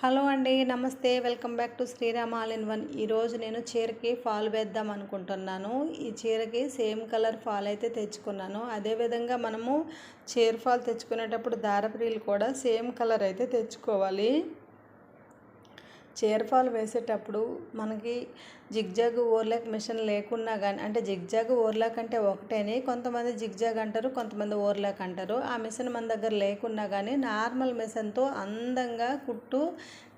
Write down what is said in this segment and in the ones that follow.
Hello అండి నమస్తే. Welcome back to Sriram all in one. ఈరోజు నేను చీరకి ఫాల్ వేద్దాం అనుకుంటున్నాను. ఈ చీరకి సేమ్ కలర్ ఫాల్ అయితే తెచ్చుకున్నాను. అదేవిధంగా మనము చీర ఫాల్ తెచ్చుకునేటప్పుడు దారపురీలు కూడా సేమ్ కలర్ అయితే తెచ్చుకోవాలి. చీర వేసేటప్పుడు మనకి జిగ్జాగ్ ఓర్లాక్ మిషన్ లేకున్నా కానీ అంటే జిగ్జాగ్ ఓర్లాక్ అంటే ఒకటేని కొంతమంది జిగ్జాగ్ అంటారు కొంతమంది ఓర్లాక్ అంటారు. ఆ మిషన్ మన దగ్గర లేకున్నా కానీ నార్మల్ మిషన్తో అందంగా కుట్టు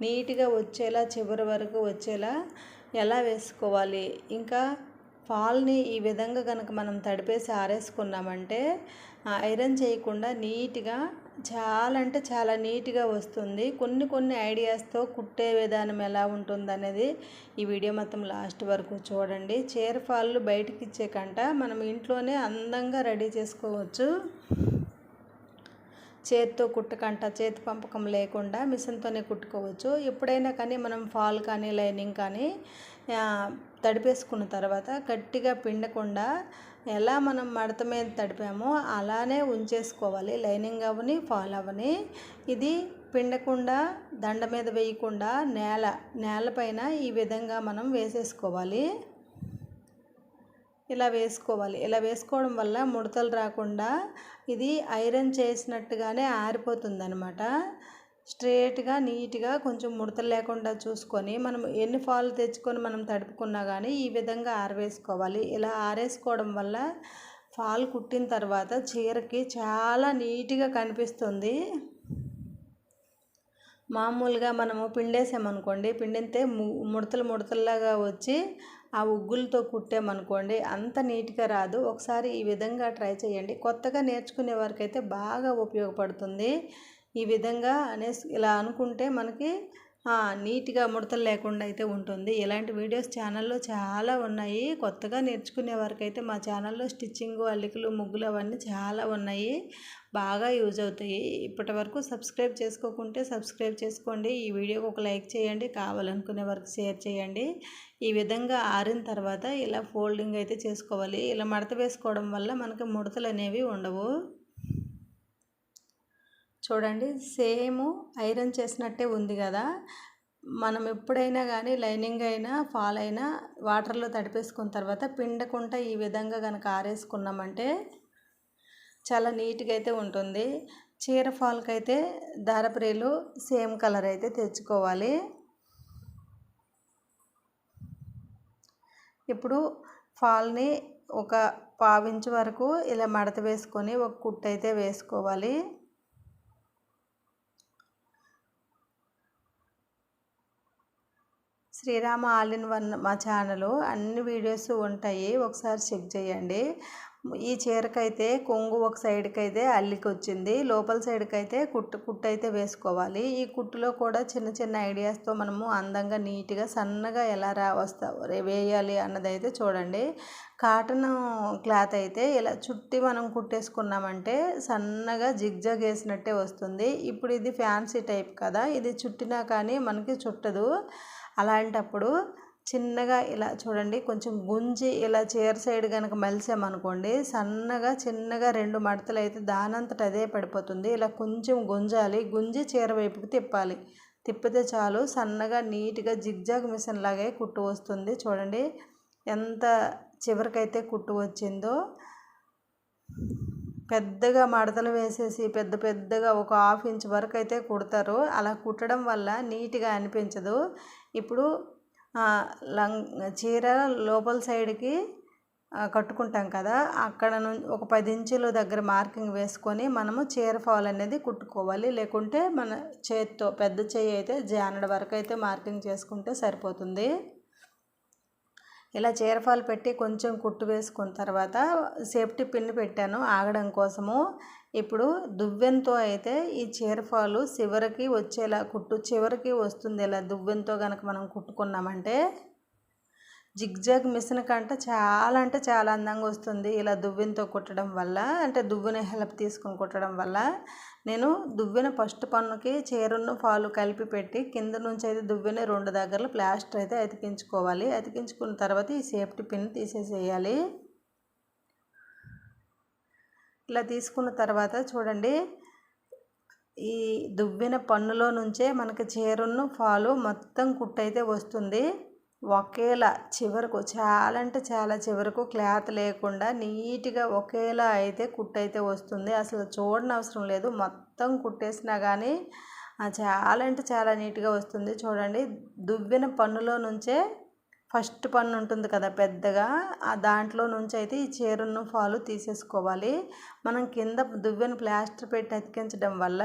నీట్గా వచ్చేలా చివరి వరకు వచ్చేలా ఎలా వేసుకోవాలి? ఇంకా ఫాల్ని ఈ విధంగా కనుక మనం తడిపేసి ఆరేసుకున్నామంటే ఐరన్ చేయకుండా నీట్గా చాలా అంటే చాలా నీట్గా వస్తుంది. కొన్ని కొన్ని ఐడియాస్తో కుట్టే విధానం ఎలా ఉంటుంది అనేది ఈ వీడియో మొత్తం లాస్ట్ వరకు చూడండి. చీర ఫాళ్ళు బయటికి ఇచ్చే కంట మనం ఇంట్లోనే అందంగా రెడీ చేసుకోవచ్చు. చేతితో కుట్టకంట చేతి పంపకం లేకుండా మిషన్తోనే కుట్టుకోవచ్చు. ఎప్పుడైనా కానీ మనం ఫాల్ కానీ లైనింగ్ కానీ తడిపేసుకున్న తర్వాత గట్టిగా పిండకుండా ఎలా మనం మడత మీద తడిపామో అలానే ఉంచేసుకోవాలి. లైనింగ్ అవని ఫాల్ అవని. ఇది పిండకుండా దండ మీద వేయకుండా నేల నేలపైన ఈ విధంగా మనం వేసేసుకోవాలి. ఇలా వేసుకోవాలి. ఇలా వేసుకోవడం వల్ల ముడతలు రాకుండా ఇది ఐరన్ చేసినట్టుగానే ఆరిపోతుందనమాట. స్ట్రేట్గా నీట్గా కొంచెం ముడతలు లేకుండా చూసుకొని మనం ఎన్ని ఫాలు తెచ్చుకొని మనం తడుపుకున్నా కానీ ఈ విధంగా ఆరవేసుకోవాలి. ఇలా ఆరేసుకోవడం వల్ల ఫాల్ కుట్టిన తర్వాత చీరకి చాలా నీట్గా కనిపిస్తుంది. మామూలుగా మనము పిండేసామనుకోండి పిండితే ముడతలు ముడతల్లాగా వచ్చి ఆ ఉగ్గులతో కుట్టామనుకోండి అంత నీట్గా రాదు. ఒకసారి ఈ విధంగా ట్రై చేయండి. కొత్తగా నేర్చుకునే వారికైతే బాగా ఉపయోగపడుతుంది. ఈ విధంగా అనేసి ఇలా అనుకుంటే మనకి నీట్గా ముడతలు లేకుండా అయితే ఉంటుంది. ఇలాంటి వీడియోస్ ఛానల్లో చాలా ఉన్నాయి. కొత్తగా నేర్చుకునే వారికైతే మా ఛానల్లో స్టిచ్చింగ్ అల్లికలు ముగ్గులు అవన్నీ చాలా ఉన్నాయి. బాగా యూజ్ అవుతాయి. ఇప్పటి వరకు సబ్స్క్రైబ్ చేసుకోకుంటే సబ్స్క్రైబ్ చేసుకోండి. ఈ వీడియోకి ఒక లైక్ చేయండి. కావాలనుకునే వరకు షేర్ చేయండి. ఈ విధంగా ఆరిన తర్వాత ఇలా ఫోల్డింగ్ అయితే చేసుకోవాలి. ఇలా మడత వేసుకోవడం వల్ల మనకి ముడతలు అనేవి ఉండవు. చూడండి సేమ్ ఐరన్ చేసినట్టే ఉంది కదా. మనం ఎప్పుడైనా కానీ లైనింగ్ అయినా ఫాల్ అయినా వాటర్లో తడిపేసుకున్న తర్వాత పిండకుండా ఈ విధంగా కనుక ఆరేసుకున్నామంటే చాలా నీట్గా అయితే ఉంటుంది. చీర ఫాల్కి అయితే దారపురీలు సేమ్ కలర్ అయితే తెచ్చుకోవాలి. ఇప్పుడు ఫాల్ని ఒక పావించు వరకు ఇలా మడత వేసుకొని ఒక కుట్టు అయితే వేసుకోవాలి. శ్రీరామ ఆల్ ఇన్ వన్ మా ఛానల్ అన్ని వీడియోస్ ఉంటాయి. ఒకసారి చెక్ చేయండి. ఈ చీరకైతే కొంగు ఒక సైడ్కి అయితే అల్లికి వచ్చింది లోపల సైడ్కి అయితే కుట్టు కుట్టు అయితే వేసుకోవాలి. ఈ కుట్టులో కూడా చిన్న చిన్న ఐడియాస్తో మనము అందంగా నీట్గా సన్నగా ఎలా రా వస్తా వేయాలి అన్నదైతే చూడండి. కాటన్ క్లాత్ అయితే ఇలా చుట్టి మనం కుట్టేసుకున్నామంటే సన్నగా జిగ్జాగ్ వేసినట్టే వస్తుంది. ఇప్పుడు ఇది ఫ్యాన్సీ టైప్ కదా. ఇది చుట్టినా కానీ మనకి చుట్టదు. అలాంటప్పుడు చిన్నగా ఇలా చూడండి కొంచెం గుంజి ఇలా చీర సైడ్ కనుక మలిసామనుకోండి సన్నగా చిన్నగా రెండు మడతలు అయితే దానంతట అదే పడిపోతుంది. ఇలా కొంచెం గుంజాలి గుంజి చీర వైపుకి తిప్పాలి. తిప్పితే చాలు సన్నగా నీట్గా జిగ్జాగ్ మిషన్ లాగే కుట్టు వస్తుంది. చూడండి ఎంత చివరికైతే కుట్టు వచ్చిందో. పెద్దగా మడతలు వేసేసి పెద్ద పెద్దగా ఒక హాఫ్ ఇంచ్ వరకు అయితే కుడతారు. అలా కుట్టడం వల్ల నీట్గా అనిపించదు. ఇప్పుడు లంగ్ చీర లోపల సైడ్కి కట్టుకుంటాం కదా అక్కడ నుంచి ఒక పది ఇంచుల దగ్గర మార్కింగ్ వేసుకొని మనము చీర ఫాల్ అనేది కుట్టుకోవాలి. లేకుంటే మన చేతితో పెద్ద చేయి అయితే జానడ వరకు అయితే మార్కింగ్ చేసుకుంటే సరిపోతుంది. ఇలా చీరఫాలు పెట్టి కొంచెం కుట్టు వేసుకున్న తర్వాత సేఫ్టీ పిన్ పెట్టాను ఆగడం కోసము. ఇప్పుడు దువ్వెంతో అయితే ఈ చీరఫాలు చివరికి వచ్చేలా కుట్టు చివరికి వస్తుంది. ఇలా దువ్వెంతో కనుక మనం కుట్టుకున్నామంటే జిగ్జాగ్ మిషన్ కంటే చాలా అంటే చాలా అందంగా వస్తుంది. ఇలా దువ్వెంతో కుట్టడం వల్ల అంటే దువ్వుని హెల్ప్ తీసుకొని కుట్టడం వల్ల నేను దువ్వెన ఫస్ట్ పన్నుకి చీరను ఫాలు కలిపి పెట్టి కింద నుంచి అయితే దువ్వెన రెండు దగ్గరలో ప్లాస్టర్ అయితే అతికించుకోవాలి. అతికించుకున్న తర్వాత ఈ సేఫ్టీ పిన్ తీసేసేయాలి. ఇలా తీసుకున్న తర్వాత చూడండి ఈ దువ్విన పన్నులో నుంచే మనకి చీరను ఫాలు మొత్తం కుట్టయితే వస్తుంది. ఒకేలా చివరకు చాలా అంటే చాలా చివరకు క్లాత్ లేకుండా నీట్గా ఒకేలా అయితే కుట్టయితే వస్తుంది. అసలు చూడని అవసరం లేదు. మొత్తం కుట్టేసినా కానీ చాలా అంటే చాలా నీట్గా వస్తుంది. చూడండి దువ్విన పన్నులో నుంచే ఫస్ట్ పన్ను ఉంటుంది కదా పెద్దగా ఆ దాంట్లో నుంచి అయితే ఈ చీరను ఫాలు తీసేసుకోవాలి. మనం కింద దువ్వెన ప్లాస్టర్ పెట్టి అతికించడం వల్ల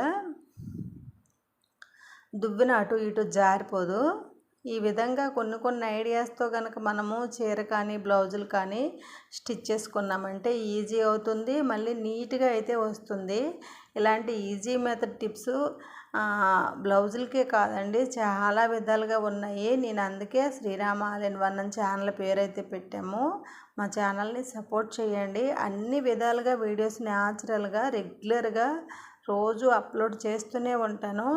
దువ్వెన అటు ఇటు జారిపోదు. ఈ విధంగా కొన్ని కొన్ని ఐడియాస్తో కనుక మనము చీర కానీ బ్లౌజులు కానీ స్టిచ్ చేసుకున్నామంటే ఈజీ అవుతుంది. మళ్ళీ నీట్గా అయితే వస్తుంది. ఇలాంటి ఈజీ మెథడ్ టిప్స్ బ్లౌజులకే కాదండి చాలా విధాలుగా ఉన్నాయి. నేను అందుకే శ్రీరామ ఆలయన్ వన్ ఛానల్ పేరైతే పెట్టాము. మా ఛానల్ని సపోర్ట్ చేయండి. అన్ని విధాలుగా వీడియోస్ న్యాచురల్గా రెగ్యులర్గా రోజు అప్లోడ్ చేస్తూనే ఉంటాను.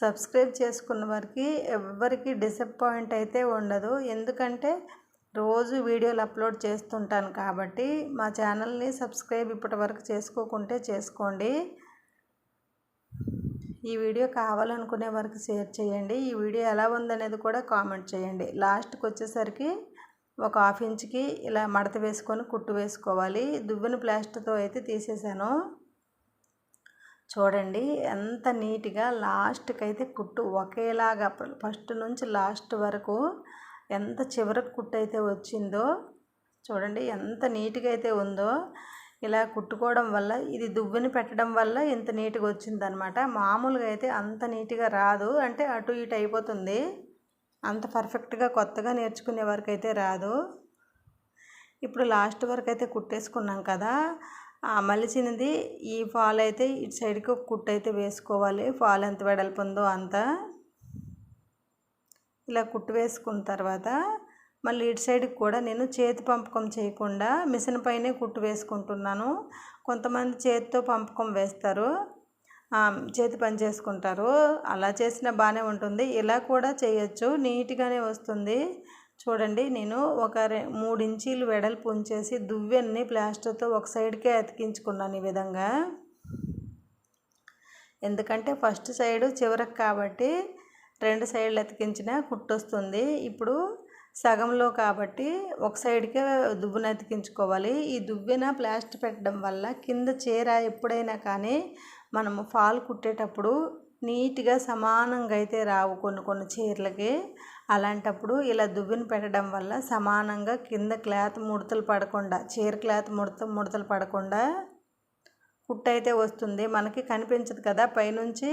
సబ్స్క్రైబ్ చేసుకున్న వారికి ఎవరికి డిసప్పాయింట్ అయితే ఉండదు. ఎందుకంటే రోజు వీడియోలు అప్లోడ్ చేస్తుంటాను కాబట్టి మా ఛానల్ని సబ్స్క్రైబ్ ఇప్పటి వరకు చేసుకోకుంటే చేసుకోండి. ఈ వీడియో కావాలనుకునే వరకు షేర్ చేయండి. ఈ వీడియో ఎలా ఉందనేది కూడా కామెంట్ చేయండి. లాస్ట్కి వచ్చేసరికి ఒక హాఫ్ ఇంచ్కి ఇలా మడత వేసుకొని కుట్టు వేసుకోవాలి. దువ్వెన ప్లాస్టర్తో అయితే తీసేసాను. చూడండి ఎంత నీట్గా లాస్ట్కి అయితే కుట్టు ఒకేలాగా ఫస్ట్ నుంచి లాస్ట్ వరకు ఎంత చివరకు కుట్టు అయితే వచ్చిందో చూడండి ఎంత నీట్గా అయితే ఉందో ఇలా కుట్టుకోవడం వల్ల ఇది దువ్వుని పెట్టడం వల్ల ఇంత నీట్గా వచ్చిందనమాట మామూలుగా అయితే అంత నీట్గా రాదు అంటే అటు ఇటు అయిపోతుంది. అంత పర్ఫెక్ట్గా కొత్తగా నేర్చుకునే వరకు అయితే రాదు. ఇప్పుడు లాస్ట్ వరకు అయితే కుట్టేసుకున్నాం కదా మలిచినది ఈ ఫాల్ అయితే ఇటు సైడ్కి ఒక కుట్టు అయితే వేసుకోవాలి. ఫాల్ ఎంత వెడల్పు ఉందో అంత. ఇలా కుట్టు వేసుకున్న తర్వాత మళ్ళీ ఇటు సైడ్కి కూడా నేను చేతి పంపకం చేయకుండా మిషన్ పైనే కుట్టు వేసుకుంటున్నాను. కొంతమంది చేతితో పంపకం వేస్తారు. చేతి పని చేసుకుంటారు. అలా చేసినా బాగానే ఉంటుంది. ఇలా కూడా చేయొచ్చు. నీట్గానే వస్తుంది. చూడండి నేను ఒక రె మూడు ఇంచీలు వెడల్పు ఉంచేసి దువ్వెన్ని ప్లాస్టర్తో ఒక సైడ్కే అతికించుకున్నాను ఈ విధంగా. ఎందుకంటే ఫస్ట్ సైడు చివరకు కాబట్టి రెండు సైడ్లు అతికించిన కుట్టొస్తుంది. ఇప్పుడు సగంలో కాబట్టి ఒక సైడ్కే దువ్వెన అతికించుకోవాలి. ఈ దువ్వెన ప్లాస్టర్ పెట్టడం వల్ల కింద చీర ఎప్పుడైనా కానీ మనము ఫాల్ కుట్టేటప్పుడు నీట్గా సమానంగా అయితే రావు కొన్ని కొన్ని చీరలకి. అలాంటప్పుడు ఇలా దువ్విన పెట్టడం వల్ల సమానంగా కింద క్లాత్ ముడతలు పడకుండా చీర క్లాత్ ముడత ముడతలు పడకుండా కుట్టు అయితే వస్తుంది. మనకి కనిపించదు కదా పైనుంచి.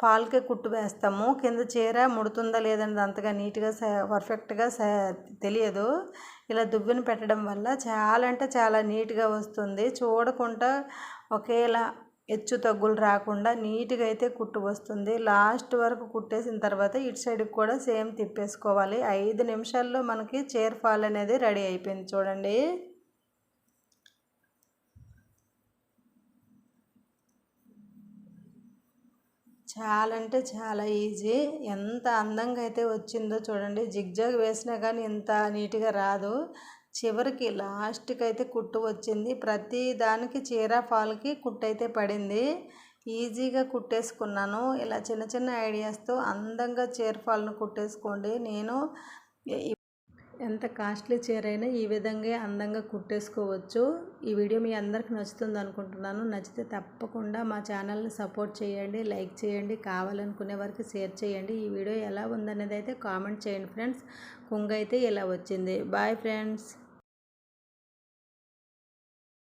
ఫాల్కే కుట్టు వేస్తాము. కింద చీర ముడుతుందా లేదన్నది అంతగా నీట్గా పర్ఫెక్ట్గా తెలియదు. ఇలా దువ్విన పెట్టడం వల్ల చాలా అంటే చాలా నీట్గా వస్తుంది. చూడకుండా ఒకేలా హెచ్చు తగ్గులు రాకుండా నీట్గా అయితే కుట్టు వస్తుంది. లాస్ట్ వరకు కుట్టేసిన తర్వాత ఇటు సైడ్కి కూడా సేమ్ తిప్పేసుకోవాలి. ఐదు నిమిషాల్లో మనకి చీర ఫాల్ అనేది రెడీ అయిపోయింది చూడండి. చాలా అంటే చాలా ఈజీ. ఎంత అందంగా అయితే వచ్చిందో చూడండి. జిగ్జాగ్ వేసినా కానీ ఇంత నీట్గా రాదు. చివరికి లాస్ట్కి అయితే కుట్టు వచ్చింది. ప్రతి దానికి చీర ఫాల్కి కుట్టు అయితే పడింది. ఈజీగా కుట్టేసుకున్నాను. ఇలా చిన్న చిన్న ఐడియాస్తో అందంగా చీర ఫాల్ను కుట్టేసుకోండి. నేను ఎంత కాస్ట్లీ చీర అయినా ఈ విధంగా అందంగా కుట్టేసుకోవచ్చు. ఈ వీడియో మీ అందరికి నచ్చుతుంది అనుకుంటున్నాను. నచ్చితే తప్పకుండా మా ఛానల్ని సపోర్ట్ చేయండి లైక్ చేయండి కావాలనుకునే వారికి షేర్ చేయండి. ఈ వీడియో ఎలా ఉందనేది అయితే కామెంట్ చేయండి ఫ్రెండ్స్. కుంగ అయితే ఇలా వచ్చింది. Bye friends.